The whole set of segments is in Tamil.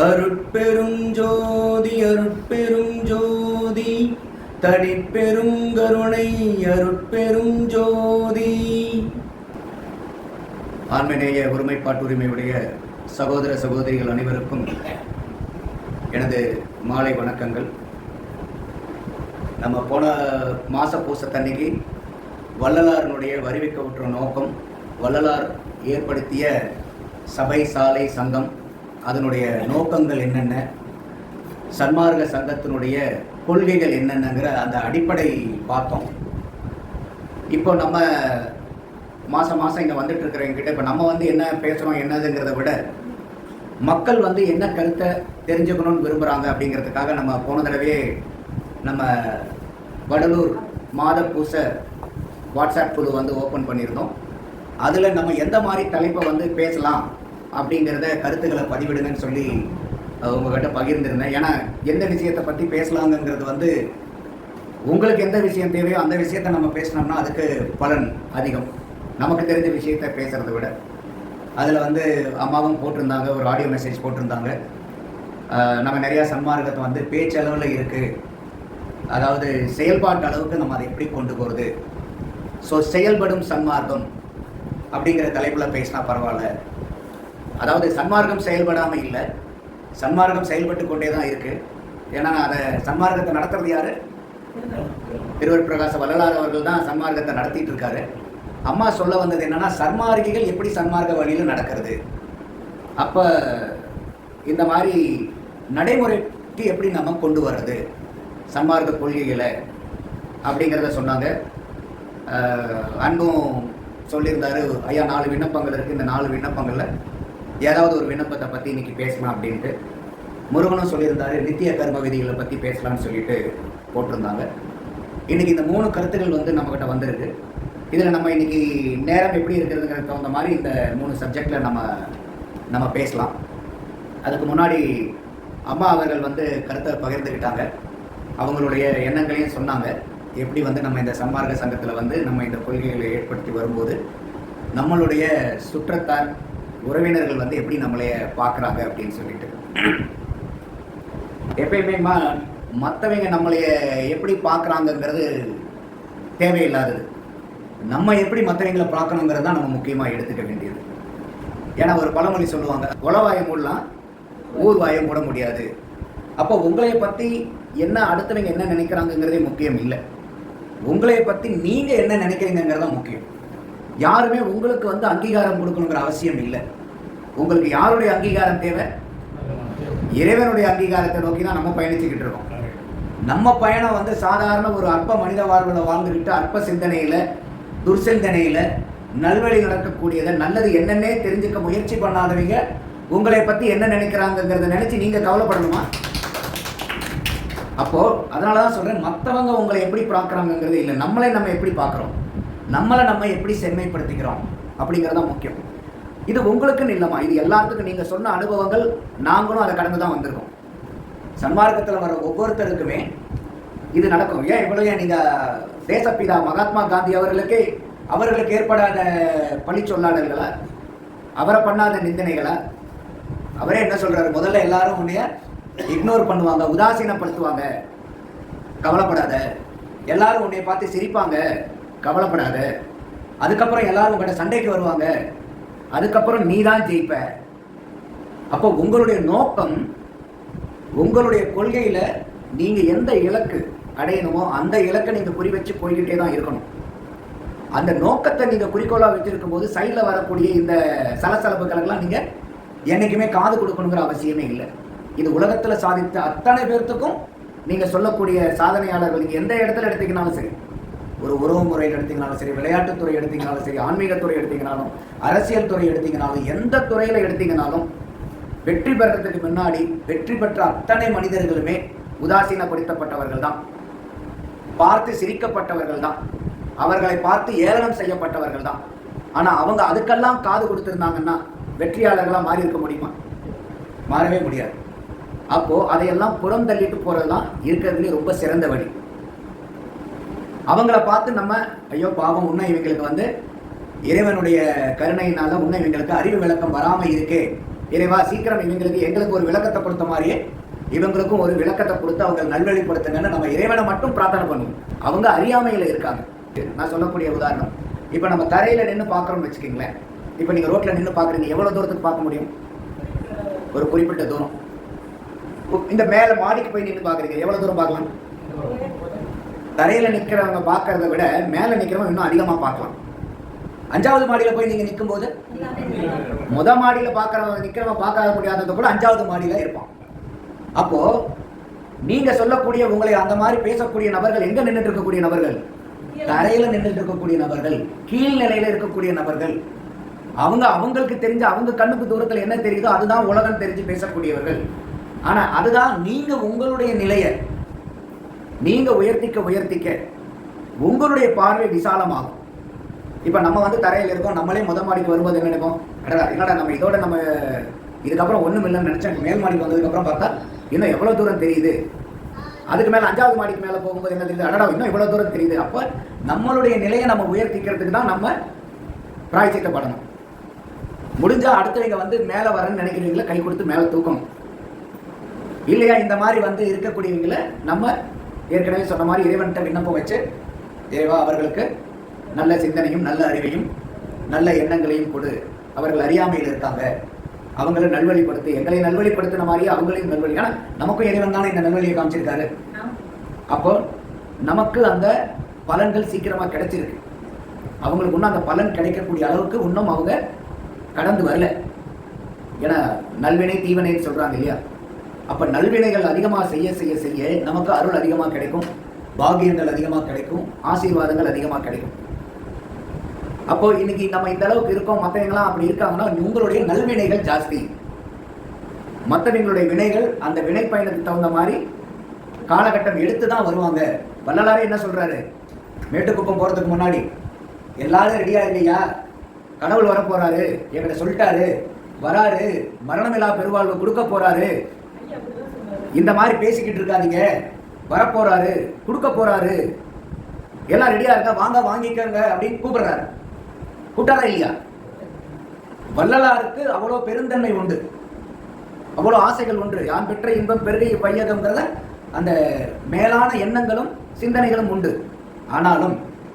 அருட்பெரும் ஜோதி அருட்பெரும் ஜோதி தனிப்பெரும் கருணை அருட்பெரும் ஜோதி. ஆன்மநேய ஒருமைப்பாட்டுரிமையுடைய சகோதர சகோதரிகள் அனைவருக்கும் எனது மாலை வணக்கங்கள். நம்ம போன மாச பூசத்தன்னைக்கு வள்ளலாரினுடைய வருவிக்கவுற்ற நோக்கம் வள்ளலார் ஏற்படுத்திய சபை சாலை சங்கம் அதனுடைய நோக்கங்கள் என்னென்ன? சன்மார்க்க சங்கத்தினுடைய கொள்கைகள் என்னென்னங்கிற அந்த அடிப்படை பார்த்தோம். இப்போ நம்ம மாதம் மாதம் இங்கே வந்துட்டு இருக்கிறவங்க இப்போ நம்ம வந்து என்ன பேசுகிறோம் என்னதுங்கிறத விட மக்கள் வந்து என்ன கருத்தை தெரிஞ்சுக்கணும்னு விரும்புகிறாங்க அப்படிங்கிறதுக்காக நம்ம போன தடவையே நம்ம வடலூர் மாத பூச வாட்ஸ்அப் குழு வந்து ஓப்பன் பண்ணியிருந்தோம். அதில் நம்ம எந்த மாதிரி தலைப்பை வந்து பேசலாம் அப்படிங்கிறத கருத்துக்களை பதிவிடுங்கன்னு சொல்லி உங்ககிட்ட பகிர்ந்திருந்தேன். ஏன்னா எந்த விஷயத்தை பற்றி பேசலாங்கங்கிறது வந்து உங்களுக்கு எந்த விஷயம் தேவையோ அந்த விஷயத்தை நம்ம பேசினோம்னா அதுக்கு பலன் அதிகம். நமக்கு தெரிஞ்ச விஷயத்தை பேசுகிறத விட. அதில் வந்து அம்மாவும் போட்டிருந்தாங்க ஒரு ஆடியோ மெசேஜ் போட்டிருந்தாங்க. நம்ம நிறையா சன்மார்க்கத்தை வந்து பேச்சளவில் இருக்குது அதாவது செயல்பாட்டு அளவுக்கு நம்ம அதை எப்படி கொண்டு போகிறது ஸோ செயல்படும் சன்மார்க்கம் அப்படிங்கிற தலைப்பில் பேசினா பரவாயில்ல. அதாவது சன்மார்க்கம் செயல்படாமல் இல்லை. சன்மார்க்கம் செயல்பட்டு கொண்டே தான் இருக்குது ஏன்னா அதை சன்மார்க்கத்தை நடத்துறது யாரு? திருவர் பிரகாச வள்ளலார் அவர்கள் தான் சன்மார்க்கத்தை நடத்திட்டு இருக்காரு. அம்மா சொல்ல வந்தது என்னன்னா சன்மார்க்கிகள் எப்படி சன்மார்க்க வழியில் நடக்கிறது? அப்போ இந்த மாதிரி நடைமுறைக்கு எப்படி நம்ம கொண்டு வர்றது? சன்மார்க்க கொள்கைகளை அப்படிங்கிறத சொன்னாங்க. அன்பும் சொல்லியிருந்தாரு. ஐயா நாலு விண்ணப்பங்கள் இருக்குது இந்த நாலு விண்ணப்பங்களில் ஏதாவது ஒரு விண்ணப்பத்தை பற்றி இன்றைக்கி பேசலாம் அப்படின்ட்டு முருகனும் சொல்லியிருந்தாரு நித்திய கர்ம விதிகளை பற்றி பேசலாம்னு சொல்லிட்டு போட்டிருந்தாங்க. இன்றைக்கி இந்த மூணு கருத்துக்கள் வந்து நம்மக்கிட்ட வந்திருக்கு. இதில் நம்ம இன்னைக்கு நேரம் எப்படி இருக்கிறதுங்கிறது தகுந்த மாதிரி இந்த மூணு சப்ஜெக்டில் நம்ம நம்ம பேசலாம். அதுக்கு முன்னாடி அம்மா அவர்கள் வந்து கருத்தை பகிர்ந்துக்கிட்டாங்க. அவங்களுடைய எண்ணங்களையும் சொன்னாங்க. எப்படி வந்து நம்ம இந்த சன்மார்க்க சங்கத்தில் வந்து நம்ம இந்த கொள்கைகளை ஏற்படுத்தி வரும்போது நம்மளுடைய சுற்றத்தார் உறவினர்கள் வந்து எப்படி நம்மளைய பார்க்குறாங்க அப்படின்னு சொல்லிட்டு. எப்பயுமே மற்றவங்க நம்மளைய எப்படி பார்க்குறாங்கங்கிறது தேவையில்லாதது. நம்ம எப்படி மற்றவங்களை பார்க்கணுங்கிறது தான் நம்ம முக்கியமாக எடுத்துக்க வேண்டியது. ஏன்னா ஒரு பழமொழி சொல்லுவாங்க உளவாயை மூடலாம் ஊர் மூட முடியாது. அப்போ உங்களைய பற்றி என்ன அடுத்தவங்க என்ன நினைக்கிறாங்கங்கிறதே முக்கியம் இல்லை. உங்களைய பற்றி நீங்கள் என்ன நினைக்கிறீங்கிறதான் முக்கியம். யாருமே உங்களுக்கு வந்து அங்கீகாரம் கொடுக்கணுங்கிற அவசியம் இல்லை. உங்களுக்கு யாருடைய அங்கீகாரம் தேவை? இறைவனுடைய அங்கீகாரத்தை நோக்கி தான் நம்ம பயணிச்சுக்கிட்டு இருக்கோம். நம்ம பயணம் வந்து சாதாரண ஒரு அற்ப மனித வாழ்வில் வாழ்ந்துக்கிட்டு அற்ப சிந்தனையில் துர்சிந்தனையில் நல்வழி நடக்கக்கூடியதை நல்லது என்னென்னே தெரிஞ்சுக்க முயற்சி பண்ணாதவங்க உங்களை பற்றி என்ன நினைக்கிறாங்கங்கிறத நினச்சி நீங்கள் கவலைப்படணுமா? அப்போது அதனால தான் சொல்கிறேன் மற்றவங்க உங்களை எப்படி பார்க்குறாங்கங்கிறது இல்லை. நம்மளே நம்ம எப்படி பார்க்குறோம்? நம்மளை நம்ம எப்படி செம்மைப்படுத்திக்கிறோம் அப்படிங்கிறது தான் முக்கியம். இது உங்களுக்குன்னு இல்லைம்மா. இது எல்லாத்துக்கும் நீங்கள் சொன்ன அனுபவங்கள் நாங்களும் அதை கடந்து தான் வந்திருக்கோம். சன்மார்க்கத்தில் வர ஒவ்வொருத்தருக்குமே இது நடக்கும். ஏன் இவ்வளோ ஏன் நீங்கள் தேசப்பிதா மகாத்மா காந்தி அவர்களுக்கே அவர்களுக்கு ஏற்படாத பழி சொல்லாடல்களை அவரை பண்ணாத நிந்தனைகளை அவரே என்ன சொல்கிறாரு முதல்ல எல்லாரும் உன்னைய இக்னோர் பண்ணுவாங்க உதாசீனப்படுத்துவாங்க. கவலைப்படாத. எல்லாரும் உன்னைய பார்த்து சிரிப்பாங்க. கவலைப்படாத. அதுக்கப்புறம் எல்லாரும் உங்கள்கிட்ட சண்டைக்கு வருவாங்க. அதுக்கப்புறம் நீ தான் ஜெயிப்ப. அப்போ உங்களுடைய நோக்கம் உங்களுடைய கொள்கையில் நீங்கள் எந்த இலக்கு அடையணுமோ அந்த இலக்கை நீங்கள் குறி வச்சு போய்கிட்டே தான் இருக்கணும். அந்த நோக்கத்தை நீங்கள் குறிக்கோளாக வச்சிருக்கும் போது சைடில் வரக்கூடிய இந்த சலசலப்புகளுக்கெல்லாம் நீங்கள் என்றைக்குமே காது கொடுக்கணுங்கிற அவசியமே இல்லை. இது உலகத்தில் சாதித்த அத்தனை பேர்த்துக்கும் நீங்கள் சொல்லக்கூடிய சாதனையாளர்கள் நீங்கள் எந்த இடத்துல எடுத்தீங்கனாலும் சரி. ஒரு உறவு முறை எடுத்தீங்கனாலும் சரி விளையாட்டுத்துறை எடுத்தீங்கனாலும் சரி ஆன்மீகத்துறை எடுத்தீங்கனாலும் அரசியல் துறை எடுத்தீங்கனாலும் எந்த துறையில் எடுத்தீங்கனாலும் வெற்றி பெறத்துக்கு முன்னாடி வெற்றி பெற்ற அத்தனை மனிதர்களுமே உதாசீனப்படுத்தப்பட்டவர்கள் தான் பார்த்து சிரிக்கப்பட்டவர்கள் தான் அவர்களை பார்த்து ஏளனம் செய்யப்பட்டவர்கள் தான் ஆனால் அவங்க அதுக்கெல்லாம் காது கொடுத்துருந்தாங்கன்னா வெற்றியாளர்களாக மாறி இருக்க முடியுமா? மாறவே முடியாது. அப்போது அதையெல்லாம் புறம் தள்ளிட்டு போகிறது தான் இருக்கிறதுலேயே ரொம்ப சிறந்த வழி. அவங்கள பார்த்து நம்ம ஐயோ பாவம் இன்னும் இவங்களுக்கு வந்து இறைவனுடைய கருணையினால இன்னும் இவங்களுக்கு அறிவு விளக்கம் வராமல் இருக்கே. இறைவா சீக்கிரம் இவங்களுக்கு எங்களுக்கு ஒரு விளக்கத்தை கொடுத்த மாதிரியே இவங்களுக்கும் ஒரு விளக்கத்தை கொடுத்து அவங்க நல்வழிப்படுத்துங்கன்னு நம்ம இறைவனை மட்டும் பிரார்த்தனை பண்ணுவோம். அவங்க அறியாமையில் இருக்காங்க. நான் சொல்லக்கூடிய உதாரணம். இப்போ நம்ம தரையில் நின்று பார்க்குறோம்னு வச்சுக்கோங்களேன். இப்போ நீங்கள் ரோட்டில் நின்று பார்க்குறீங்க. எவ்வளோ தூரத்துக்கு பார்க்க முடியும்? ஒரு குறிப்பிட்ட தூரம். இந்த மேலே மாடிக்கு போய் நின்று பார்க்குறீங்க. எவ்வளோ தூரம் பார்க்கலாம்? தரையில் நிற்கிறவங்க பார்க்கறத விட மேலே நிற்கிறவங்க இன்னும் அதிகமாக பார்க்கலாம். அஞ்சாவது மாடியில் போய் நீங்கள் நிற்கும் போது முத மாடியில் பார்க்குறவங்க நிற்கிறவங்க பார்க்காத முடியாதது கூட அஞ்சாவது மாடியில் இருப்பான். அப்போது நீங்கள் சொல்லக்கூடிய உங்களை அந்த மாதிரி பேசக்கூடிய நபர்கள் எங்கே நின்றுட்டு இருக்கக்கூடிய நபர்கள்? தரையில் நின்றுட்டு இருக்கக்கூடிய நபர்கள் கீழ்நிலையில் இருக்கக்கூடிய நபர்கள். அவங்க அவங்களுக்கு தெரிஞ்ச அவங்க கண்ணுக்கு தூரத்தில் என்ன தெரியுதோ அதுதான் உலகம் தெரிஞ்சு பேசக்கூடியவர்கள். ஆனால் அதுதான் நீங்கள் உங்களுடைய நிலையை நீங்க உயர்த்திக்க உயர்த்திக்க உங்களுடைய பார்வை விசாலமாகும். இப்ப நம்ம வந்து தரையில் இருக்கோம் நம்மளே முத மாடிக்கு வரும்போது என்ன நினைப்போம் அடடா என்னடா நம்ம இதோட நம்ம இதுக்கப்புறம் ஒன்றும் இல்லைன்னு நினைச்சேன். மேல் மாடிக்கு வந்ததுக்கப்புறம் பார்த்தா இன்னும் எவ்வளோ தூரம் தெரியுது? அதுக்கு மேலே அஞ்சாவது மாடிக்கு மேலே போகும்போது என்ன தெரியுது? அடடா இன்னும் இவ்வளோ தூரம் தெரியுது. அப்போ நம்மளுடைய நிலையை நம்ம உயர்த்திக்கிறதுக்கு தான் நம்ம பிராய்ச்சிக்கப்படணும். முடிஞ்சால் அடுத்தவங்க வந்து மேலே வரேன்னு நினைக்கிறீங்களா கை கொடுத்து மேலே தூக்கணும். இல்லையா? இந்த மாதிரி வந்து இருக்கக்கூடியவங்கள நம்ம ஏற்கனவே சொன்ன மாதிரி இறைவன்கிட்ட விண்ணப்பம் வச்சு தேவா அவர்களுக்கு நல்ல சிந்தனையும் நல்ல அறிவையும் நல்ல எண்ணங்களையும் கொடு. அவர்கள் அறியாமையில் இருக்காங்க. அவங்கள நல்வழிப்படுத்து. எங்களை நல்வழிப்படுத்தின மாதிரியே அவங்களையும் நல்வழி ஆனால் நமக்கும் இறைவன் தானே இந்த நல்வழியை காமிச்சிருக்காரு. அப்போ நமக்கு அந்த பலன்கள் சீக்கிரமாக கிடைச்சிருக்கு. அவங்களுக்கு இன்னும் அந்த பலன் கிடைக்கக்கூடிய அளவுக்கு இன்னும் அவங்க கடந்து வரல. ஏன்னா நல்வினை தீவனைன்னு சொல்கிறாங்க இல்லையா? அப்போ நல்வினைகள் அதிகமாக செய்ய செய்ய செய்ய நமக்கு அருள் அதிகமாக கிடைக்கும் பாகியங்கள் அதிகமாக கிடைக்கும் ஆசீர்வாதங்கள் அதிகமாக கிடைக்கும். அப்போ இன்னைக்கு நம்ம இந்த அளவுக்கு இருக்கோம் மற்றவங்களாம் அப்படி இருக்காங்கன்னா உங்களுடைய நல்வினைகள் ஜாஸ்தி. மற்றவங்களுடைய வினைகள் அந்த வினை பயணத்துக்கு தகுந்த மாதிரி காலகட்டம் எடுத்து தான் வருவாங்க. வள்ளலாரே என்ன சொல்றாரு? மேட்டுக்குப்பம் போறதுக்கு முன்னாடி எல்லாரும் ரெடியா இல்லையா? கடவுள் வர போகிறாரு என்கிட்ட சொல்லிட்டாரு வராரு மரணமில்லா பெருவாழ்வு கொடுக்க போறாரு இந்த மாதிரி பேசிக்கிட்டு இருக்காதீங்க. வரப்போறாரு கொடுக்க போறாரு. எல்லாம் ரெடியா இருக்கா வாங்க வாங்கிக்கங்க அப்படின்னு கூப்பிடுறாரு. கூட்டாரா இல்லையா? வள்ளலாருக்கு அவ்வளோ பெருந்தன்மை உண்டு. அவ்வளோ ஆசைகள் உண்டு. யான் பெற்ற இன்பம் பெருகை பையகம்ங்கிறத அந்த மேலான எண்ணங்களும் சிந்தனைகளும் உண்டு. ஆனாலும்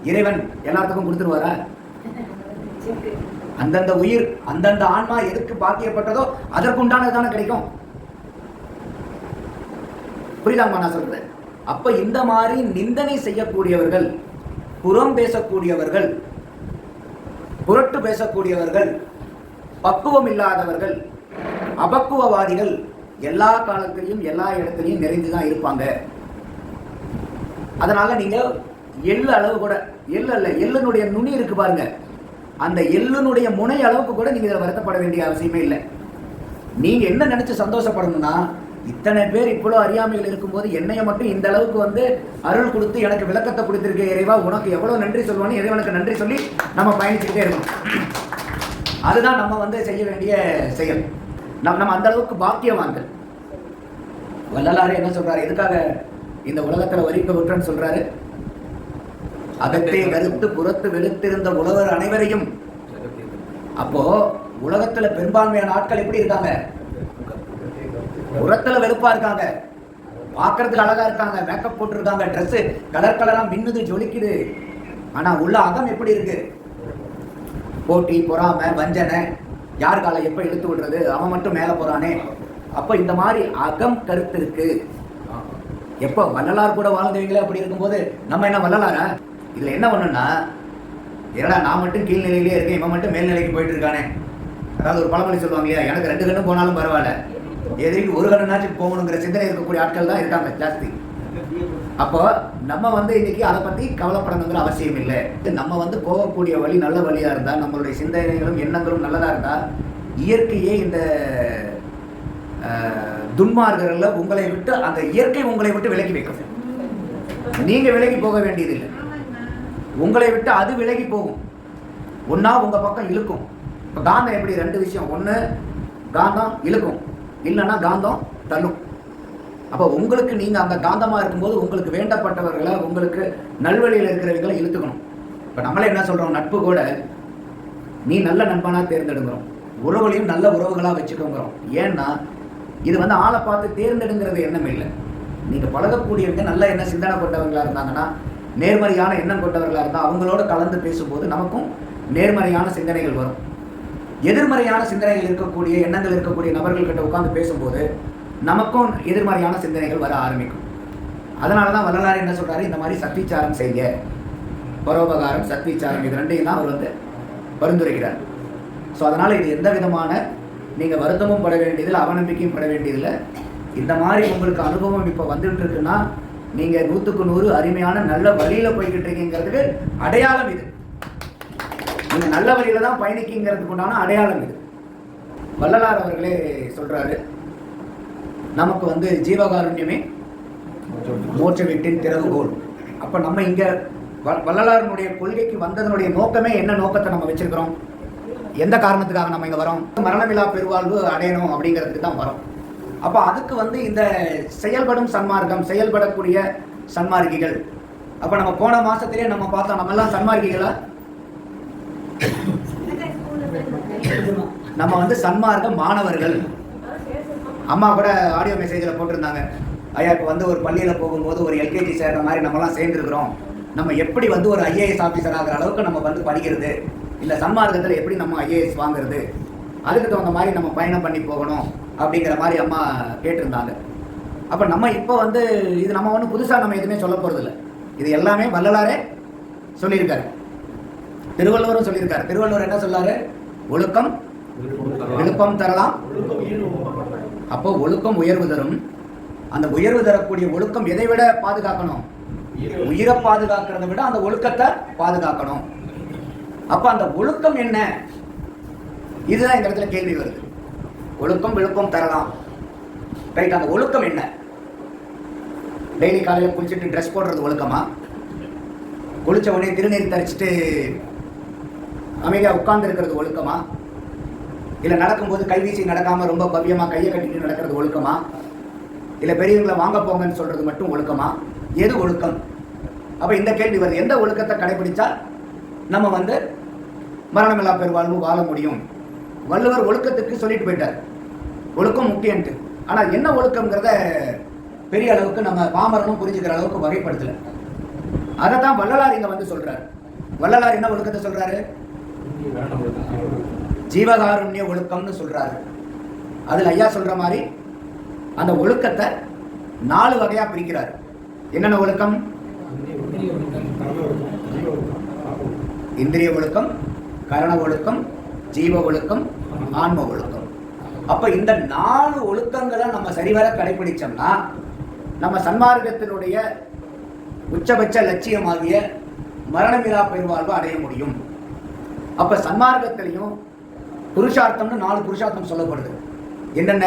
இறைவன் எல்லாத்துக்கும் கொடுத்துருவாரா? அந்தந்த உயிர் அந்தந்த ஆன்மா எதுக்கு பாக்கியப்பட்டதோ அதற்குண்டானது தானே கிடைக்கும். புரியுதாம்மா நான் சொல்கிறேன் அப்போ இந்த மாதிரி நிந்தனை செய்யக்கூடியவர்கள் புறம் பேசக்கூடியவர்கள் புரட்டு பேசக்கூடியவர்கள் பக்குவம் இல்லாதவர்கள் அபக்குவவாதிகள் எல்லா காலத்திலையும் எல்லா இடத்துலையும் நிறைந்து தான் இருப்பாங்க. அதனால் நீங்கள் எள்ளு அளவு கூட எள்ளு அல்ல எள்ளுனுடைய நுனி இருக்கு பாருங்க. அந்த எள்ளுனுடைய முனை அளவுக்கு கூட நீங்கள் இதில் வருத்தப்பட வேண்டிய அவசியமே இல்லை. நீங்கள் என்ன நினச்சி சந்தோஷப்படணும்னா இத்தனை பேர் இவ்வளோ அறியாமையில் இருக்கும்போது என்னைய மட்டும் இந்த அளவுக்கு வந்து அருள் கொடுத்து எனக்கு விளக்கத்தை கொடுத்துருக்க இறைவா உனக்கு எவ்வளோ நன்றி சொல்லுவானு இறைவனுக்கு நன்றி சொல்லி நம்ம பயணிச்சுக்கிட்டே இருக்கணும் அதுதான் நம்ம வந்து செய்ய வேண்டிய செயல். நம்ம நம்ம அந்த அளவுக்கு பாக்கியவான்கள். வள்ளலாறு என்ன சொல்றாரு? எதுக்காக இந்த உலகத்துல வரிக்க விட்டுறன்னு சொல்றாரு? அகத்தை கருத்து புறத்து வெளுத்திருந்த உழவர் அனைவரையும். அப்போ உலகத்துல பெரும்பான்மையான ஆட்கள் எப்படி இருக்காங்க? உரத்துல வெளுப்பா இருக்காங்க. பார்க்கறதுக்கு அழகா இருக்காங்க. மேக்கப் போட்டிருக்காங்க. ட்ரெஸ்ஸு கலர் கலரா மின்னுது ஜொலிக்குது. ஆனா உள்ள அகம் எப்படி இருக்கு? போட்டி பொறாமை வஞ்சனை. யார் காலை எப்ப இழுத்து விடுறது? அவன் மட்டும் மேல போறானே. அப்ப இந்த மாதிரி அகம் கருத்து இருக்கு. எப்போ வள்ளலார் கூட வாழ்ந்தவங்களே அப்படி இருக்கும்போது நம்ம என்ன வள்ளலாரா? இதுல என்ன பண்ணுன்னா ஏடா நான் மட்டும் கீழ்நிலையிலே இருக்கேன் இவன் மட்டும் மேல்நிலைக்கு போயிட்டு இருக்கானே. அதாவது ஒரு பழமொழி சொல்லுவாங்க இல்லையா? எனக்கு ரெண்டு கண்ணும் போனாலும் பரவாயில்ல. எதிரிக்கு ஒரு கடனாச்சும் போகணுங்கிற சிந்தனை இருக்கக்கூடிய ஆட்கள் தான் இருக்காங்க ஜாஸ்தி. அப்போ நம்ம வந்து இன்னைக்கு அதை பத்தி கவலைப்படணுங்கிற அவசியம் இல்லை. நம்ம வந்து போகக்கூடிய வழி நல்ல வழியா இருந்தா நம்மளுடைய சிந்தனைகளும் எண்ணங்களும் நல்லதா இருந்தா இயற்கையே இந்த அஹ், உங்களை விட்டு அந்த இயற்கை உங்களை விட்டு விலகி வைக்கும். நீங்க விலகி போக வேண்டியதில்லை. உங்களை விட்டு அது விலகி போகும். ஒன்னா உங்க பக்கம் இழுக்கும். இப்போ காந்தம் எப்படி? ரெண்டு விஷயம். ஒன்று காந்தம் இழுக்கும். இல்லைன்னா காந்தம் தள்ளும். அப்போ உங்களுக்கு நீங்கள் அந்த காந்தமாக இருக்கும்போது உங்களுக்கு வேண்டப்பட்டவர்களை உங்களுக்கு நல்வழியில் இருக்கிறவங்களை இழுத்துக்கணும். இப்போ நம்மளே என்ன சொல்கிறோம் நட்பு கூட நீ நல்ல நண்பனாக தேர்ந்தெடுக்கிறோம் உறவுகளையும் நல்ல உறவுகளாக வச்சுக்கோங்கிறோம். ஏன்னா இது வந்து ஆளை பார்த்து தேர்ந்தெடுங்கிறது எண்ணம் இல்லை. நீங்கள் பழகக்கூடியவங்க நல்ல என்ன சிந்தனை கொண்டவர்களாக இருந்தாங்கன்னா நேர்மறையான எண்ணம் கொண்டவர்களாக இருந்தால் அவங்களோட கலந்து பேசும்போது நமக்கும் நேர்மறையான சிந்தனைகள் வரும். எதிர்மறையான சிந்தனைகள் இருக்கக்கூடிய எண்ணங்கள் இருக்கக்கூடிய நபர்கள்கிட்ட உட்காந்து பேசும்போது நமக்கும் எதிர்மறையான சிந்தனைகள் வர ஆரம்பிக்கும். அதனால தான் வள்ளலார் என்ன சொல்கிறாரு இந்த மாதிரி சத்திச்சாரம் செய்ய. பரோபகாரம் சத்விச்சாரம் இது ரெண்டையும் தான் அவர் வந்து பரிந்துரைக்கிறார். ஸோ அதனால் இது எந்த விதமான நீங்கள் வருத்தமும் பட வேண்டியதில்லை அவநம்பிக்கையும் பட வேண்டியதில்லை. இந்த மாதிரி உங்களுக்கு அனுபவம் இப்போ வந்துட்டு இருக்குன்னா நீங்கள் நூற்றுக்கு நூறு அருமையான நல்ல வழியில் போய்கிட்டு இருக்கீங்கிறதுக்கு அடையாளம் இது. நீங்கள் நல்ல வழியில் தான் பயணிக்கிங்கிறதுக்குண்டான அடையாளம் இது. வள்ளலார் அவர்களே சொல்கிறாரு நமக்கு வந்து ஜீவகாருண்யமே மோட்ச வீட்டின் திறவுகோல் அப்போ நம்ம இங்கே வள்ளலாரனுடைய கொள்கைக்கு வந்ததனுடைய நோக்கமே என்ன நோக்கத்தை நம்ம வச்சிருக்கிறோம்? எந்த காரணத்துக்காக நம்ம இங்கே வரோம்? மரணமில்லா பெருவாழ்வு அடையணும் அப்படிங்கிறதுக்கு தான் வரோம். அப்போ அதுக்கு வந்து இந்த செயல்படும் சன்மார்க்கம் செயல்படக்கூடிய சன்மார்க்கிகள் அப்போ நம்ம போன மாசத்திலே நம்ம பார்த்தோம் நம்ம சன்மார்க்கிகளாக சன்மார்க்கிகளா நம்ம வந்து சன்மார்க்க மாணவர்கள். அம்மா கூட ஆடியோ மெசேஜில் போட்டிருந்தாங்க. ஐயா இப்போ வந்து ஒரு பள்ளியில் போகும்போது ஒரு எல்கேஜி சேர்ந்த மாதிரி நம்மலாம் சேர்ந்துருக்குறோம். நம்ம எப்படி வந்து ஒரு ஐஏஎஸ் ஆஃபீஸர் ஆகிற அளவுக்கு நம்ம வந்து படிக்கிறது? இல்லை சன்மார்க்கத்தில் எப்படி நம்ம ஐஏஎஸ் வாங்குறது? அதுக்கு தகுந்த மாதிரி நம்ம பயணம் பண்ணி போகணும் அப்படிங்கிற மாதிரி அம்மா கேட்டிருந்தாங்க. அப்போ நம்ம இப்போ வந்து இது நம்ம ஒன்றும் புதுசாக நம்ம எதுவுமே சொல்ல போகிறதில்ல இது எல்லாமே வள்ளலாரே சொல்லியிருக்காரு. திருவள்ளுவரும் சொல்லியிருக்காரு. திருவள்ளுவர் என்ன சொல்லாரு? ஒழுக்கம் விழுப்பம் தரலாம். அப்போ ஒழுக்கம் உயர்வு தரும். அந்த உயர்வு தரக்கூடிய ஒழுக்கம் எதை விட பாதுகாக்கணும்? உயிரை பாதுகாக்கிறத விட அந்த ஒழுக்கத்தை பாதுகாக்கணும். அப்ப அந்த ஒழுக்கம் என்ன? இதுதான் இந்த இடத்துல கேள்வி வருது. ஒழுக்கம் விழுப்பம் தரலாம். ரைட் அந்த ஒழுக்கம் என்ன? டெய்லி காலையில் குளிச்சுட்டு ட்ரெஸ் போடுறது ஒழுக்கமா? குளிச்ச உடனே திருநீர் தரிச்சுட்டு அமைதியாக உட்கார்ந்து இருக்கிறது ஒழுக்கமா? இல்லை நடக்கும்போது கைவீசி நடக்காமல் ரொம்ப பவ்யமாக கையை கட்டிட்டு நடக்கிறது ஒழுக்கமா? இல்லை பெரியவங்களை வாங்க போங்கன்னு சொல்கிறது மட்டும் ஒழுக்கமா? எது ஒழுக்கம்? அப்போ இந்த கேள்வி வருது. எந்த ஒழுக்கத்தை கடைபிடிச்சா நம்ம வந்து மரணமில்லா பெருவாழ்வு வாழ முடியும்? வள்ளுவர் ஒழுக்கத்துக்கு சொல்லிட்டு போயிட்டார். ஒழுக்கம் முக்கியன்ட்டு. ஆனால் என்ன ஒழுக்கம்ங்கிறத பெரிய அளவுக்கு நம்ம பாமரனும் புரிஞ்சுக்கிற அளவுக்கு வகைப்படுத்தலை. அதை தான் வள்ளலார் இங்கே வந்து சொல்கிறார் வள்ளலார் என்ன ஒழுக்கத்தை சொல்கிறாரு ஜீவகாருண்ய ஒழுக்கம்னு சொல்கிறாரு அதில் ஐயா சொல்கிற மாதிரி அந்த ஒழுக்கத்தை நாலு வகையாக பிரிக்கிறார். என்னென்ன ஒழுக்கம்? இந்திரிய ஒழுக்கம் கரண ஒழுக்கம் ஜீவ ஒழுக்கம் ஆன்ம ஒழுக்கம். அப்போ இந்த நாலு ஒழுக்கங்களை நம்ம சரிவர கடைபிடிச்சோம்னா நம்ம சன்மார்க்கத்தினுடைய உச்சபட்ச லட்சியமாகிய மரணமிலா பெருவாழ்வு அடைய முடியும். அப்ப சன்மார்க்கத்திலையும் புருஷார்த்தம்னு நாலு புருஷார்த்தம் சொல்லப்படுது. என்னென்ன?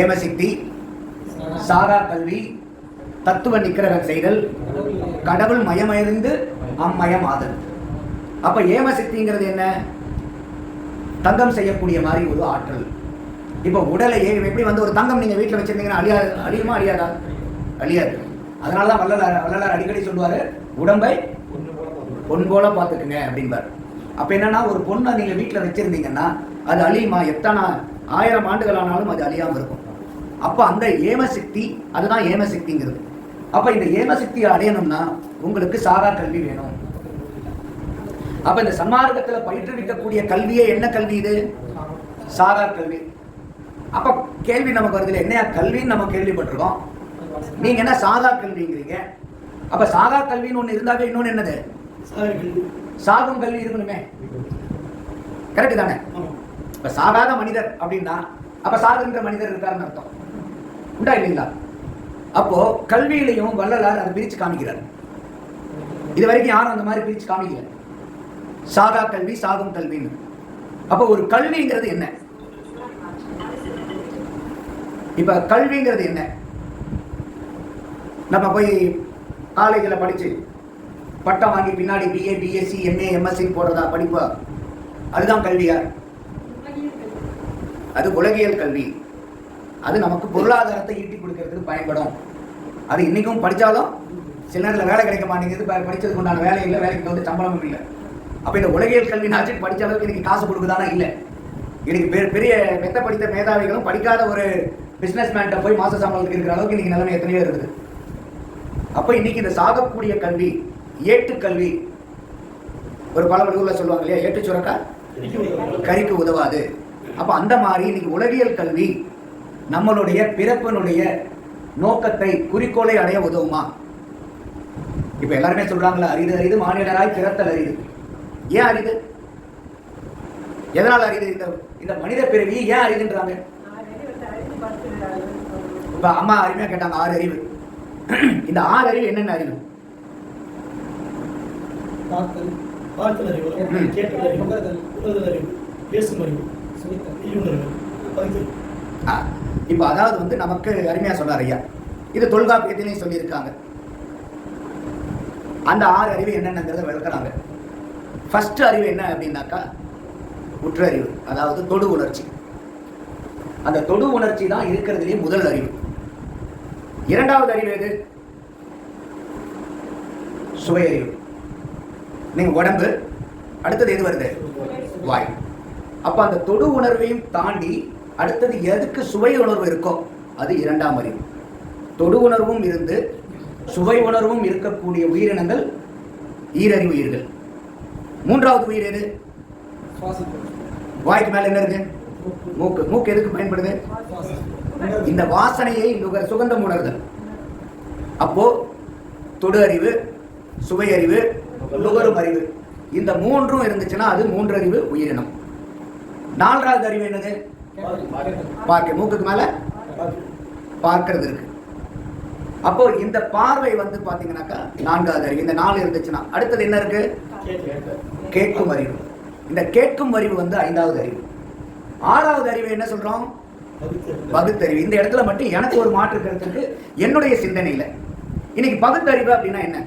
ஏமசித்தி சாரா கல்வி தத்துவ நிக்கிரகம் செய்தல் கடவுள் மயமறிந்து அம்மயம் ஆதல் அப்ப ஏமசித்திங்கிறது என்ன? தங்கம் செய்யக்கூடிய மாதிரி ஒரு ஆற்றல். இப்போ உடலை எப்படி வந்து ஒரு தங்கம் நீங்க வீட்டில் வச்சிருந்தீங்கன்னா அழியா அழியுமா அழியாதா? அழியாது. அதனால தான் வள்ளலார் வள்ளலார் அடிக்கடி சொல்லுவாரு உடம்பை பொன் போல பார்த்துக்குங்க அப்படிம்பார். அப்போ என்னன்னா ஒரு பொண்ணை நீங்கள் வீட்டில் வச்சிருந்தீங்கன்னா அது அழியுமா? எத்தனை ஆயிரம் ஆண்டுகள் ஆனாலும் அது அழியாமல் இருக்கும். அப்போ அந்த ஏமசக்தி அதுதான் ஏமசக்திங்கிறது அப்போ இந்த ஏமசக்தியை அடையணும்னா உங்களுக்கு சாரா கல்வி வேணும். அப்போ இந்த சன்மார்க்கத்தில் பயிற்றுவிக்கக்கூடிய கல்வியே என்ன கல்வி இது? சாரா கல்வி. அப்போ கேள்வி நமக்கு வருது என்னையா கல்வின்னு நம்ம கேள்விப்பட்டிருக்கோம். நீங்கள் என்ன சாதா கல்விங்கிறீங்க? அப்போ சாதா கல்வின்னு ஒன்று இருந்தாவே இன்னொன்று என்னது? சாகும் கல்வி இருக்கணுமே. கரெக்ட் தானே? இப்ப சாகாத மனிதர் அப்படின்னா அப்ப சாகுகின்ற மனிதர் இருக்காருன்னு அர்த்தம். உண்டா இல்லைங்களா? அப்போ கல்வியிலையும் வள்ளலார் அதை பிரிச்சு காமிக்கிறார். இது வரைக்கும் யாரும் அந்த மாதிரி பிரிச்சு காமிக்கல. சாதா கல்வி சாகும் கல்வின்னு. அப்போ ஒரு கல்விங்கிறது என்ன? இப்ப கல்விங்கிறது என்ன? நம்ம போய் காலேஜில் படிச்சு பட்டம் வாங்கி பின்னாடி பிஏ பிஎஸ்சி எம்ஏ எம்எஸ்சி போடுறதா படிப்பா? அதுதான் கல்வியா அது உலகியல் கல்வி. அது நமக்கு பொருளாதாரத்தை ஈட்டி கொடுக்கறதுக்கு பயன்படும். அது இன்னைக்கும் படித்தாலும் சில நேரத்தில் வேலை கிடைக்க மாட்டேங்குது. ப- உண்டான வேலை இல்லை வேலைக்கு வந்து சம்பளமும் இல்லை. அப்போ இந்த உலகியல் கல்வினாச்சி படித்த அளவுக்கு இன்றைக்கி காசு கொடுக்குதானா? இல்லை. எனக்கு பெரிய பெரிய மெத்த படித்த மேதாவிகளும் படிக்காத ஒரு பிசினஸ் மேன்ட்ட போய் மாத சம்பளத்துக்கு இருக்கிற அளவுக்கு இன்றைக்கி நிலைமை எத்தனையோ இருக்குது. அப்போ இன்னைக்கு இந்த சாகக்கூடிய கல்வி ஏட்டு கல்வி ஒரு பல சொல்லுவாங்க இல்லையா? ஏட்டு சுரக்கா? கறிக்கு உதவாது. அப்போ அந்த மாதிரி இன்னைக்கு உளவியல் கல்வி நம்மளுடைய பிறப்பினுடைய நோக்கத்தை குறிக்கோளை அடைய உதவுமா? இப்போ எல்லாருமே சொல்கிறாங்களா அரிது அரிது மாநிலராய் பிறத்தல் அரிது. ஏன் அரிது? எதனால் அரிது? இந்த இந்த மனித பிறவி ஏன் அரிதுன்றாங்க? இப்போ அம்மா அருமையா கேட்டாங்க ஆறு அறிவு. இந்த ஆறு அறிவு என்னென்ன அறிவு? பார்த்தல் பார்த்தல் அறிவு. கேட்டல் அறிவு உணர்தல். அறிவு பேசும் அறிவு பகுத்தல் ஆ, இப்ப அதாவது வந்து நமக்கு அருமையா சொன்னார் ஐயா. இது தொல்காப்பியத்திலையும் சொல்லியிருக்காங்க. அந்த ஆறு அறிவு என்னென்னங்கிறத விளக்குறாங்க. ஃபர்ஸ்ட் அறிவு என்ன அப்படின்னாக்கா உற்றறிவு அதாவது தொடு உணர்ச்சி. அந்த தொடு உணர்ச்சி தான் இருக்கிறதுலேயே முதல் அறிவு. இரண்டாவது அறிவு எது? சுவை அறிவு நீங்க உடம்பு அடுத்தது எது வருது? வாய். அப்ப அந்த தொடு உணர்வையும் தாண்டி அடுத்தது எதுக்கு சுவை உணர்வு இருக்கோ அது இரண்டாம் அறிவு. தொடு உணர்வும் இருந்து சுவை உணர்வும் இருக்கக்கூடிய உயிரினங்கள் ஈரறிவு உயிர்கள். மூன்றாவது உயிர் எது? வாய்க்கு மேல என்ன இருக்கு? மூக்கு. மூக்கு எதுக்கு பயன்படுது? இந்த வாசனையை நுகர் சுகந்தம் உணர்தல். அப்போ தொடு அறிவு சுவை அறிவு நுகரும் அறிவு. இந்த மூன்றும் இருந்துச்சுன்னா அது மூன்று அறிவு உயிரினம். நான்காவது அறிவு என்னது? பார்க்க. மூக்குக்கு மேல பார்க்கறது இருக்கு. அப்போ இந்த பார்வை வந்து பாத்தீங்கன்னாக்கா நான்காவது அறிவு. இந்த நாலு இருந்துச்சுன்னா அடுத்தது என்ன இருக்கு? கேட்கும் அறிவு. இந்த கேட்கும் அறிவு வந்து ஐந்தாவது அறிவு. ஆறாவது அறிவு என்ன சொல்றோம்? பகுத்தறிவு. இந்த இடத்துல மட்டும் எனக்கு ஒரு மாற்று கருத்துக்கு என்னுடைய என்னுடைய இல்லை இன்னைக்கு பகுத்தறிவு அப்படின்னா என்ன?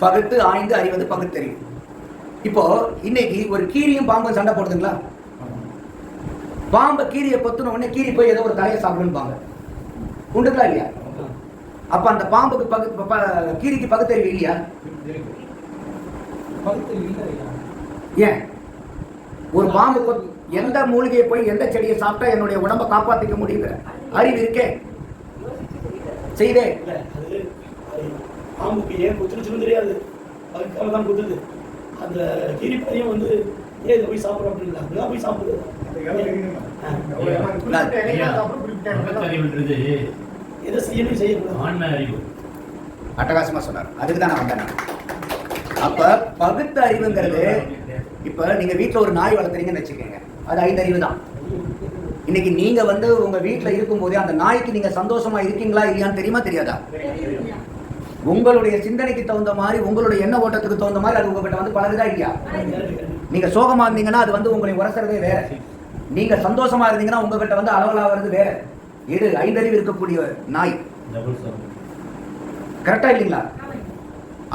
பகுத்து ஆய்ந்து அறிவது பகுத்தறிவு. இப்போ இன்னைக்கு ஒரு கீரியும் பாம்பும் சண்டை போடுதுங்களா? பாம்பை கீரியை கொத்துன உடனே கீரி போய் ஏதோ ஒரு தலையை சாப்பிடுன்பாங்க உண்டுங்களா இல்லையா? அப்ப அந்த பாம்புக்கு பகு கீரிக்கு பகுத்தறிவு இல்லையா. ஏன்? ஒரு பாம்பு எந்த மூலிகையை போய் எந்த செடியை சாப்பிட்டா என்னுடைய உடம்ப காப்பாத்திக்க முடியுங்கிற அறிவு இருக்கே? செய்தே? பாம்புக்கு ஏன் குத்துருச்சுன்னு தெரியாது. அதுக்காக தான் குத்துது. அந்த கீரிப்பையும் வந்து ஏன் இதை போய் சாப்பிட்றோம் அப்படிங்களா அப்படிதான் போய் சாப்பிடுது. பகுத்தறிவுன்றது எதை செய்யணும் செய்யக்கூடாது. ஆன்ம அறிவு. அட்டகாசமா சொன்னார். அதுக்கு தான் நான் வந்தேன். அப்ப பகுத்த அறிவுங்கிறது இப்ப நீங்க வீட்ல ஒரு நாய் வளர்த்துறீங்கன்னு வச்சுக்கோங்க. அது ஐந்து அறிவு தான். இன்னைக்கு நீங்க வந்து உங்க வீட்ல இருக்கும்போதே அந்த நாய்க்கு நீங்க சந்தோஷமா இருக்கீங்களா இல்லையான்னு தெரியுமா தெரியாதா? உங்களுடைய சிந்தனைக்கு தகுந்த மாதிரி உங்களுடைய எண்ண ஓட்டத்துக்கு தகுந்த மாதிரி அது உங்ககிட்ட வந்து பழகுதா இல்லையா? நீங்க சோகமா இருந்தீங்கன்னா அது வந்து உங்களை உரசுறதே வேற. நீங்க சந்தோஷமா இருந்தீங்கன்னா உங்ககிட்ட வந்து அளவலாகிறது வேற. இது ஐந்தறிவு இருக்கக்கூடிய நாய். கரெக்டா இல்லைங்களா?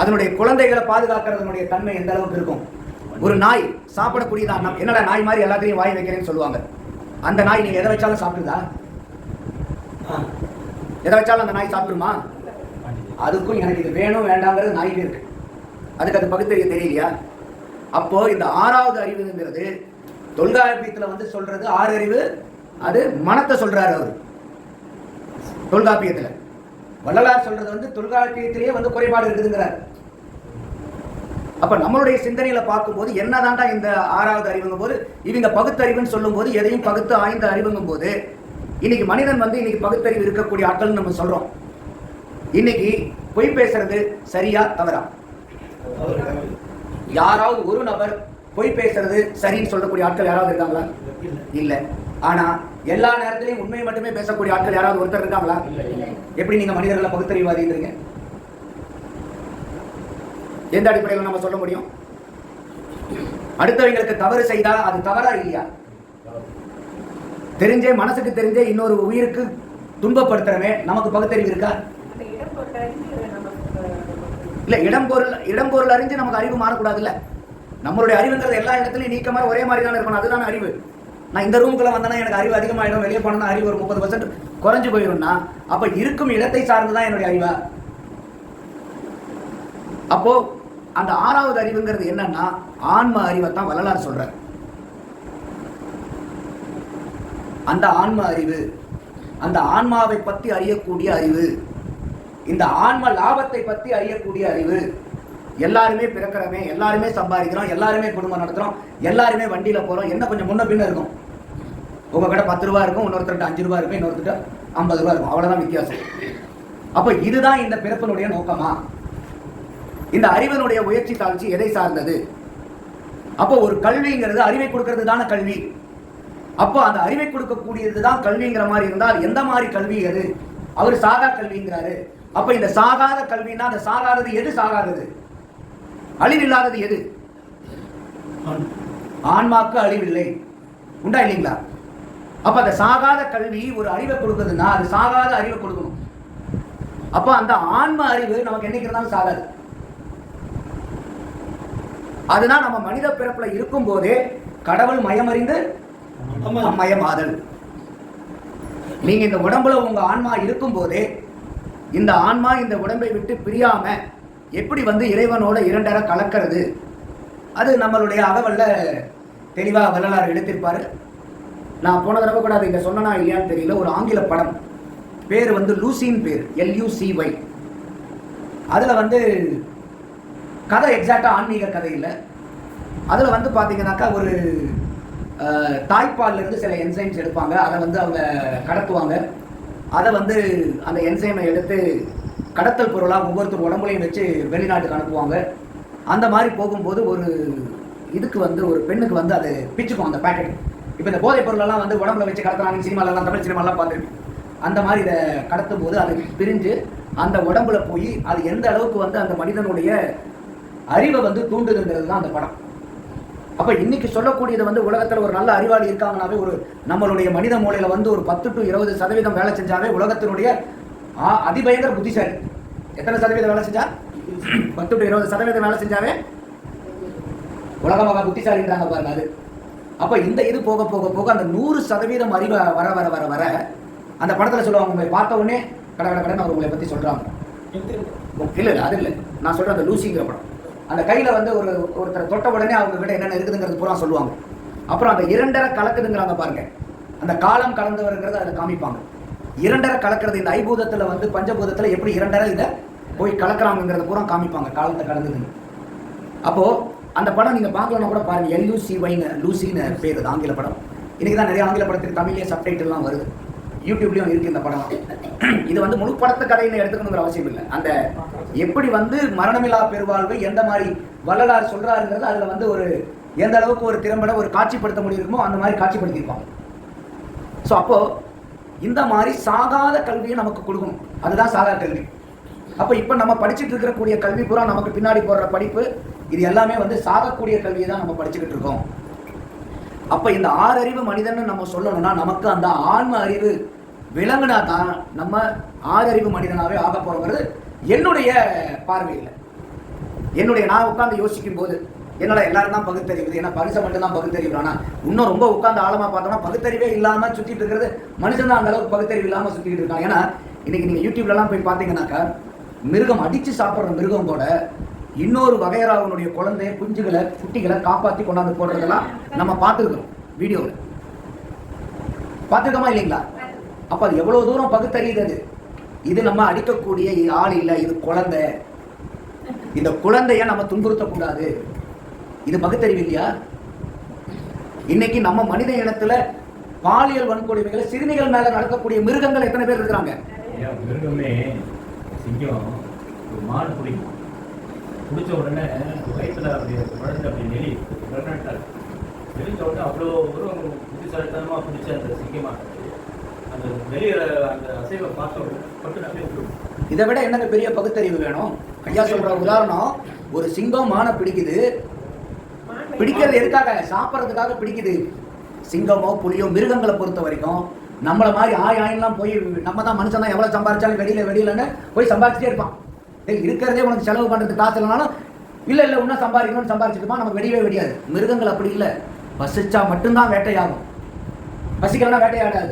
அதனுடைய குழந்தைகளை பாதுகாக்கிறதுனுடைய தன்மை எந்த அளவுக்கு இருக்கும்? ஒரு நாய் சாப்பிடக்கூடியதான் என்னடா நாய் மாதிரி எல்லாத்தையும் வாய் வைக்கிறேன்னு சொல்லுவாங்க. அந்த நாய் நீங்க எதை வச்சாலும் சாப்பிடுதா? எதை வச்சாலும் அந்த நாய் சாப்பிடுமா? அதுக்கும் எனக்கு இது வேணும் வேண்டாங்கிறது நாய்க்கு இருக்கு. அதுக்கு அது பகுத்தறிவு தெரியலையா? அப்போ இந்த ஆறாவது அறிவுங்கிறது தொல்காப்பியத்தில் வந்து சொல்றது ஆறு அறிவு அது மனத்தை சொல்றாரு அவர். தொல்காப்பியத்தில். வள்ளலார் சொல்றது வந்து தொல்காப்பியத்திலேயே வந்து குறைபாடு இருக்குதுங்கிறார். அப்ப நம்மளுடைய சிந்தனையில பார்க்கும்போது என்னதான்டா இந்த ஆறாவது அறிவுங்கும் போது இவங்க பகுத்தறிவுன்னு சொல்லும்போது எதையும் பகுத்து ஆய்ந்த அறிவுங்கும் போது இன்னைக்கு மனிதன் வந்து இன்னைக்கு பகுத்தறிவு இருக்கக்கூடிய ஆட்கள் நம்ம சொல்றோம். இன்னைக்கு பொய் பேசுறது சரியா தவறா? யாராவது ஒரு நபர் பொய் பேசுறது சரின்னு சொல்லக்கூடிய ஆட்கள் யாராவது இருக்காங்களா? இல்ல. ஆனா எல்லா நேரத்திலையும் உண்மையை மட்டுமே பேசக்கூடிய ஆட்கள் யாராவது ஒருத்தர் இருக்காங்களா? எப்படி நீங்க மனிதர்களை பகுத்தறிவாதின்றீங்க எந்த அடிப்படையில் நம்ம சொல்ல முடியும்? அடுத்தவங்களுக்கு தவறு செய்தா அது தவறா இல்லையா? தெரிஞ்சே மனசுக்கு தெரிஞ்சே இன்னொரு உயிருக்கு துன்பப்படுத்துறமே நமக்கு பகுத்தறிவு இருக்கா? இல்ல இடம் பொருள் இடம் பொருள் அறிஞ்சு நமக்கு அறிவு மாறக்கூடாதுல்ல. நம்மளுடைய அறிவுங்கிறது எல்லா இடத்துலயும் நீக்கமா ஒரே மாதிரி தானே இருக்கணும். அதுதானே அறிவு. நான் இந்த ரூமுக்குள்ள வந்தேன்னா எனக்கு அறிவு அதிகமாயிடும். வெளியே போனா அறிவு ஒரு முப்பது பர்சன்ட் குறைஞ்சு போயிடும்னா அப்ப இருக்கும் இடத்தை சார்ந்துதான் என்னுடைய அறிவா? அப்போ அந்த ஆறாவது அறிவுங்கிறது என்னன்னா ஆன்ம அறிவை தான் வள்ளலார் சொல்றார். அந்த ஆன்ம அறிவு அந்த ஆன்மாவை பற்றி அறியக்கூடிய அறிவு இந்த ஆன்ம லாபத்தை பற்றி அறியக்கூடிய அறிவு. எல்லாருமே பிறக்கிறோமே எல்லாருமே சம்பாதிக்கிறோம் எல்லாருமே குடும்பம் நடத்துறோம் எல்லாருமே வண்டியில போறோம். என்ன கொஞ்சம் முன்ன பின்ன இருக்கும்? உங்க கிட்ட பத்து ரூபா இருக்கும் இன்னொருத்தர்கிட்ட அஞ்சு ரூபா இருக்கும் இன்னொருத்தர்கிட்ட ஐம்பது ரூபா இருக்கும். அவ்வளவுதான் வித்தியாசம். அப்ப இதுதான் இந்த பிறப்பினுடைய நோக்கமா? இந்த அறிவனுடைய உயர்ச்சி தாழ்ச்சி எதை சார்ந்தது? அப்போ ஒரு கல்விங்கிறது அறிவை கொடுக்கறது தானே கல்வி. அப்போ அந்த அறிவை கொடுக்கக்கூடியது தான் கல்விங்கிற மாதிரி இருந்தால் எந்த மாதிரி கல்வி அது அவர் சாகா கல்விங்கிறாரு. அப்ப இந்த சாகாத கல்வின்னா அந்த சாகாதது எது சாகாதது? அழிவில்லாதது எது. ஆன்மாக்கு அழிவில்லை. உண்டா இல்லைங்களா? அப்ப அந்த சாகாத கல்வி ஒரு அறிவை கொடுக்குதுன்னா அது சாகாத அறிவை கொடுக்கணும். அப்ப அந்த ஆன்ம அறிவு நமக்கு என்னைக்கு சாகாது. அதுதான் நம்ம மனித பிறப்புல இருக்கும் போதே கடவுள் மயமறிந்து. மயமாதல் நீங்க இந்த உடம்புல உங்க ஆன்மா இருக்கும் போதே இந்த ஆன்மா இந்த உடம்பை விட்டு பிரியாம எப்படி வந்து இறைவனோட இரண்டரை கலக்கிறது? அது நம்மளுடைய அகவல்ல தெளிவாக வள்ளலார் எடுத்திருப்பாரு. நான் போன தடவை கூட அதை இங்க சொன்னனா இல்லையான்னு தெரியல ஒரு ஆங்கில படம். பேர் வந்து லூசின் பேர் எல்யூசிஒய் அதுல வந்து கதை எக்ஸாக்டா ஆன்மீக கதை இல்லை. அதுல வந்து பாத்தீங்கன்னாக்கா ஒரு அஹ், தாய்ப்பால்ல இருந்து சில என்சைன்ஸ் எடுப்பாங்க. அதை வந்து அவங்க கடத்துவாங்க. அதை வந்து அந்த என்சைமை எடுத்து கடத்தல் பொருளாக ஒவ்வொருத்தர் உடம்புலையும் வச்சு வெளிநாட்டுக்கு அனுப்புவாங்க. அந்த மாதிரி போகும்போது ஒரு இதுக்கு வந்து ஒரு பெண்ணுக்கு வந்து அது பிச்சுக்கும் அந்த பேக்கெட் இப்போ இந்த போதைப் பொருளெல்லாம் வந்து உடம்புல வச்சு கடத்துறாங்க சினிமாலெல்லாம் தமிழ் சினிமாலாம் பார்த்துருப்பீங்க. அந்த மாதிரி இதை கடத்தும் போது அது பிரிஞ்சு அந்த உடம்புல போய் அது எந்த அளவுக்கு வந்து அந்த மனிதனுடைய அறிவை வந்து தூண்டுதுங்கிறது தான் அந்த படம். அப்ப இன்னைக்கு சொல்லக்கூடியது வந்து உலகத்துல ஒரு நல்ல அறிவாளி இருக்காங்கனாவே ஒரு நம்மளுடைய மனித மூளையில வந்து ஒரு பத்து டு இருபது சதவீதம் வேலை செஞ்சாவே உலகத்தினுடைய அதிபயங்கர புத்திசாலி. எத்தனை சதவீதம் வேலை செஞ்சா? பத்து டு இருபது சதவீதம் வேலை செஞ்சாவே உலக மகா புத்திசாலின்றாங்க பாருங்க அது. அப்ப இந்த இது போக போக போக அந்த நூறு சதவீதம் அறிவை வர வர வர வர அந்த படத்துல சொல்லுவாங்க உங்களை பார்த்த உடனே கட கட கடன் அவர் உங்களை பத்தி சொல்றாங்க. இல்ல இல்ல அது இல்ல. நான் சொல்றேன் அந்த லூசிங்கிற படம். அந்த கையில் வந்து ஒரு ஒருத்தர் தொட்ட உடனே அவங்க கிட்ட என்னென்ன இருக்குதுங்கிறது பூரா சொல்லுவாங்க. அப்புறம் அந்த இரண்டரை கலக்குதுங்கிறாங்க பாருங்க. அந்த காலம் கலந்தவருங்கிறத அதை காமிப்பாங்க. இரண்டரை கலக்கிறது இந்த ஐபூதத்தில் வந்து பஞ்சபூதத்தில் எப்படி இரண்டரை இதை போய் கலக்குறாங்கிறத பூரா காமிப்பாங்க காலத்தை கலந்ததுன்னு அப்போது அந்த படம் நீங்கள் பார்க்கலன்னா கூட பாருங்கள் எல்யூசி வைங்க லூசின்னு பேர் அது ஆங்கில படம். இன்றைக்கி தான் நிறைய ஆங்கில படத்துக்கு தமிழ்லேயே சப்டைட்டில்லாம் வருது. யூடியூப்லேயும் இருக்குது இந்த படம். இது வந்து முழு படத்து கதைன்னு எடுத்துக்கணுங்கிற அவசியம் இல்லை. அந்த எப்படி வந்து மரணமில்லா பெருவாழ்வு எந்த மாதிரி வள்ளலார் சொல்றாருங்கிறது அதுல வந்து ஒரு எந்த அளவுக்கு ஒரு திறம்பட ஒரு காட்சிப்படுத்த முடியுமோ அந்த மாதிரி காட்சிப்படுத்தியிருப்பாங்க. ஸோ அப்போ இந்த மாதிரி சாகாத கல்வியை நமக்கு கொடுக்கணும். அதுதான் சாகா கல்வி. அப்போ இப்போ நம்ம படிச்சுட்டு இருக்கக்கூடிய கல்வி பூரா நமக்கு பின்னாடி போடுற படிப்பு இது எல்லாமே வந்து சாகக்கூடிய கல்வியை தான் நம்ம படிச்சுக்கிட்டு இருக்கோம். அப்போ இந்த ஆறறிவு மனிதன் நம்ம சொல்லணும்னா நமக்கு அந்த ஆன்ம அறிவு விளங்குனா தான் நம்ம ஆறறிவு மனிதனாகவே ஆக போகிறோங்கிறது என்னுடைய பார்வையில் என்னுடைய நான் உட்காந்து யோசிக்கும் போது என்னடா எல்லாரும் தான் பகுத்தறிவுது ஏன்னா பரிசை மட்டும் தான் பகுத்தறிவுறானா இன்னும் ரொம்ப உட்காந்து ஆழமாக பார்த்தோம்னா பகுத்தறிவே இல்லாமல் சுற்றிட்டு இருக்கிறது மனுஷன் தான் அந்த அளவுக்கு பகுத்தறிவு இல்லாமல் சுற்றிட்டு இருக்காங்க ஏன்னா இன்னைக்கு நீங்கள் யூடியூப்லலாம் போய் பார்த்தீங்கன்னாக்கா மிருகம் அடித்து சாப்பிட்ற மிருகம் கூட இன்னொரு வகையராவனுடைய குழந்தைய குஞ்சுகளை குட்டிகளை காப்பாற்றி கொண்டாந்து போடுறதெல்லாம் நம்ம பார்த்துருக்கோம் வீடியோவில் பார்த்துருக்கோமா இல்லைங்களா? அப்போ அது எவ்வளோ தூரம் பகுத்தறியுது அது? இது நம்ம அடிக்கக்கூடிய ஆள் இல்லை இது குழந்தை. இந்த குழந்தைய நம்ம துன்புறுத்தக்கூடாது. இது பகுத்தறிவு இல்லையா? இன்னைக்கு நம்ம மனித இனத்துல பாலியல் வன்கொடுமைகளை சிறுமிகள் மேல நடக்கக்கூடிய மிருகங்கள் எத்தனை பேர் இருக்கிறாங்க? மிருகமே சிங்கம் ஒரு மாடு பிடிக்கும் பிடிச்ச உடனே வயிற்றுல அப்படி குழந்தை அப்படி நெளி பிரெக்னெண்டாக உடனே அவ்வளோ ஒரு புத்திசாலித்தனமாக பிடிச்ச அந்த சிங்கமாக அந்த அந்த அசைவை பார்த்த இதை விட என்னங்க பெரிய பகுத்தறிவு வேணும்? ஐயா சொல்ற உதாரணம் ஒரு சிங்கம் மானை பிடிக்குது. பிடிக்கிறது எதுக்காக சாப்பிட்றதுக்காக பிடிக்குது. சிங்கமோ புலியோ மிருகங்களை பொறுத்த வரைக்கும் நம்மளை மாதிரி ஆய் ஆயின்லாம் போய் நம்ம தான் மனுஷன் தான் எவ்வளோ சம்பாரிச்சாலும் வெளியில வெளியிலன்னு போய் சம்பாரிச்சிட்டே இருப்பான். டேய், இருக்கிறதே உனக்கு செலவு பண்ணுறது காசு இல்லைனாலும் இல்லை இல்லை இன்னும் சம்பாதிக்கணும்னு சம்பாரிச்சுட்டுமா நம்ம வெடியவே வெடியாது மிருகங்கள் அப்படி இல்லை. பசிச்சா மட்டும்தான் வேட்டையாகும் பசிக்கலன்னா வேட்டையாடாது.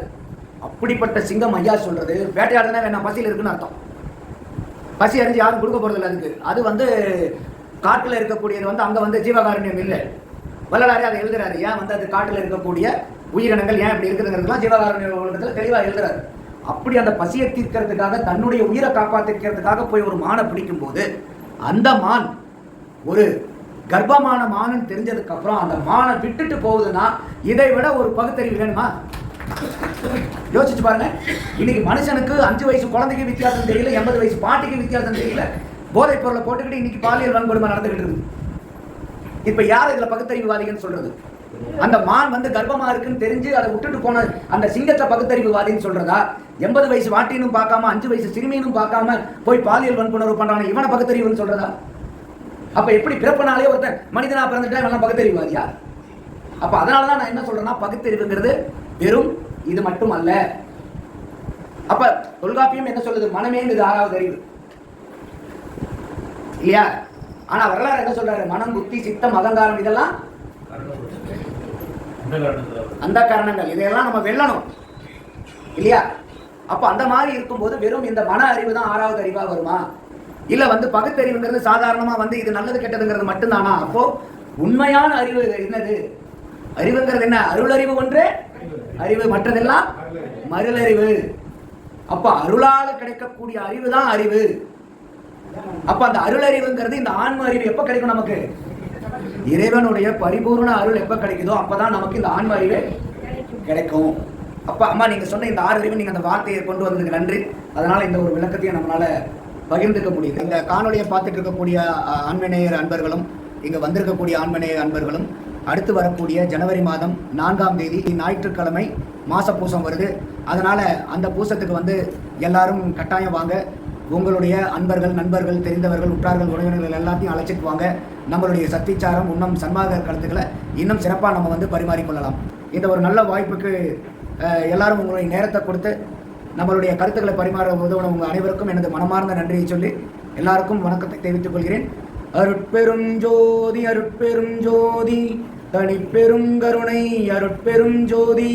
அப்படிப்பட்ட சிங்கம் ஐயா சொல்றது வேட்டையாடுனா வேணாம் பசியில் இருக்குன்னு அர்த்தம். பசி அறிஞ்சு யாரும் கொடுக்க போறது இல்லை அதுக்கு. அது வந்து காட்டில் இருக்கக்கூடியது வந்து அங்கே வந்து ஜீவகாருண்யம் இல்லை. வள்ளலாரே அதை எழுதுறாரு. ஏன் வந்து அது காட்டில் இருக்கக்கூடிய உயிரினங்கள் ஏன் இப்படி இருக்குதுங்கிறதுலாம் ஜீவகாருண்ய உலகத்துல தெளிவாக எழுதுறாரு. அப்படி அந்த பசியை தீர்க்கிறதுக்காக தன்னுடைய உயிரை காப்பாற்றிக்கிறதுக்காக போய் ஒரு மானை பிடிக்கும் போது அந்த மான் ஒரு கர்ப்பமான மானுன்னு தெரிஞ்சதுக்கப்புறம் அந்த மானை விட்டுட்டு போகுதுன்னா இதை விட ஒரு பகுத்தறிவு வேணுமா? யோசிச்சு பாருங்க. இன்னைக்கு மனுஷனுக்கு அஞ்சு வயசு குழந்தைக்கு வித்தியாசம் தெரியல எண்பது வயசு பாட்டிக்கு வித்தியாசம் தெரியல. போதைப் பொருளை போட்டுக்கிட்டு இன்னைக்கு பாலியல் வன்கொடுமை நடந்துகிட்டு இருக்கு இப்ப யார் இதுல பகுத்தறிவுவாதிகன்னு சொல்றது? அந்த மான் வந்து கர்ப்பமா இருக்குன்னு தெரிஞ்சு அதை விட்டுட்டு போன அந்த சிங்கத்தை பகுத்தறிவுவாதின்னு சொல்றதா? எண்பது வயசு வாட்டினும் பார்க்காம அஞ்சு வயசு சிறுமியும் பார்க்காம போய் பாலியல் வன்புணர்வு பண்றான இவனை பகுத்தறிவுன்னு சொல்றதா? அப்ப எப்படி பிறப்பினாலே ஒருத்தன் மனிதனா பிறந்துட்டா இவன் பகுத்தறிவுவாதியா? அப்ப அதனால தான் நான் என்ன சொல்றேன்னா பகுத்தறிவுங்கிறது வெறும் இது மட்டும் அல்ல அப்ப தொல்காப்பியம் என்ன சொல்லுது? மனமேங்கிறது ஆறாவது அறிவு. இல்லையா? ஆனா வரலாறு என்ன சொல்றாரு? மனம் புத்தி சித்தம் அகங்காரம் இதெல்லாம் அந்த காரணங்கள். இதையெல்லாம் நம்ம வெல்லணும். இல்லையா? அப்ப அந்த மாதிரி இருக்கும்போது வெறும் இந்த மன அறிவு தான் ஆறாவது அறிவா வருமா? இல்ல வந்து பகுத்தறிவுங்கிறது சாதாரணமா வந்து இது நல்லது கெட்டதுங்கிறது மட்டும்தானா? அப்போ உண்மையான அறிவு என்னது? அறிவுங்கிறது என்ன? அருளறிவு ஒன்று அறிவு மற்றதெல்லாம் மருளறிவு அப்ப அருளால கிடைக்கக்கூடிய அறிவு தான் அறிவு. அப்ப அந்த அருளறிவுங்கிறது இந்த ஆன்ம அறிவு எப்ப கிடைக்கும் நமக்கு? இறைவனுடைய பரிபூர்ண அருள் எப்ப கிடைக்குதோ அப்பதான் நமக்கு இந்த ஆன்ம அறிவு கிடைக்கும். அப்ப அம்மா நீங்க சொன்ன இந்த ஆறு அறிவு நீங்க அந்த வார்த்தையை கொண்டு வந்ததுக்கு நன்றி. அதனால இந்த ஒரு விளக்கத்தையும் நம்மளால பகிர்ந்துக்க முடியுது. இந்த காணொலியை பார்த்துட்டு இருக்கக்கூடிய அஹ், ஆண்மநேயர் அன்பர்களும் இங்க வந்திருக்கக்கூடிய ஆன்மநேயர் அன்பர்களும் அடுத்து வரக்கூடிய ஜனவரி மாதம் நான்காம் தேதி ஞாயிற்றுக்கிழமை மாச பூசம் வருது. அதனால அந்த பூசத்துக்கு வந்து எல்லாரும் கட்டாயம் வாங்க. உங்களுடைய அன்பர்கள் நண்பர்கள் தெரிந்தவர்கள் உற்றார்கள் உறவினர்கள் எல்லாத்தையும் அழைச்சிட்டு வாங்க. நம்மளுடைய சத்திச்சாரம் இன்னும் சன்மார்க்க கருத்துக்களை இன்னும் சிறப்பாக நம்ம வந்து பரிமாறிக்கொள்ளலாம். இந்த ஒரு நல்ல வாய்ப்புக்கு எல்லாரும் உங்களுடைய நேரத்தை கொடுத்து நம்மளுடைய கருத்துக்களை பரிமாற போது உங்கள் அனைவருக்கும் எனது மனமார்ந்த நன்றியை சொல்லி எல்லாருக்கும் வணக்கத்தை தெரிவித்துக் கொள்கிறேன். அருட்பெரும் ஜோதி அருட்பெரும் ஜோதி. தனிப்பெரும் கருணை அருட்பெரும் ஜோதி.